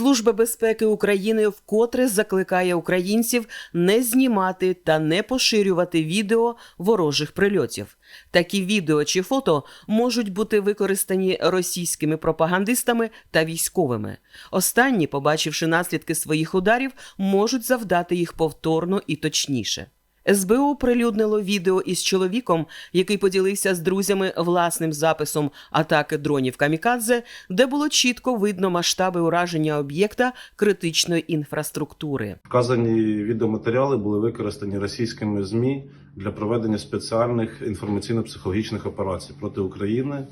Служба безпеки України вкотре закликає українців не знімати та не поширювати відео ворожих прильотів. Такі відео чи фото можуть бути використані російськими пропагандистами та військовими. Останні, побачивши наслідки своїх ударів, можуть завдати їх повторно і точніше. СБУ прилюднило відео із чоловіком, який поділився з друзями власним записом атаки дронів Камікадзе, де було чітко видно масштаби ураження об'єкта критичної інфраструктури. Вказані відеоматеріали були використані російськими ЗМІ для проведення спеціальних інформаційно-психологічних операцій проти України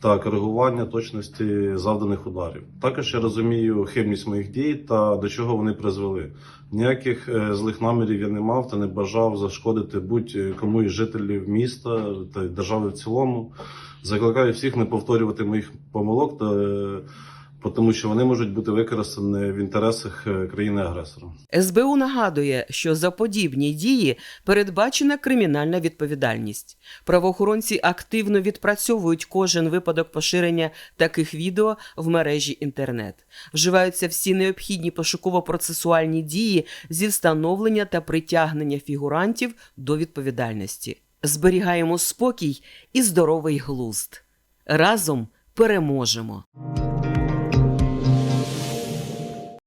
та коригування точності завданих ударів. Також я розумію хибність моїх дій та до чого вони призвели. Ніяких е, злих намірів я не мав та не бажав зашкодити будь-кому із жителів міста та держави в цілому. Закликаю всіх не повторювати моїх помилок та е, тому що вони можуть бути використані в інтересах е, країни-агресора. СБУ нагадує, що за подібні дії передбачена кримінальна відповідальність. Правоохоронці активно відпрацьовують кожен випадок поширення таких відео в мережі інтернет. Вживаються всі необхідні пошуково-процесуальні дії зі встановлення та притягнення фігурантів до відповідальності. Зберігаємо спокій і здоровий глузд. Разом переможемо.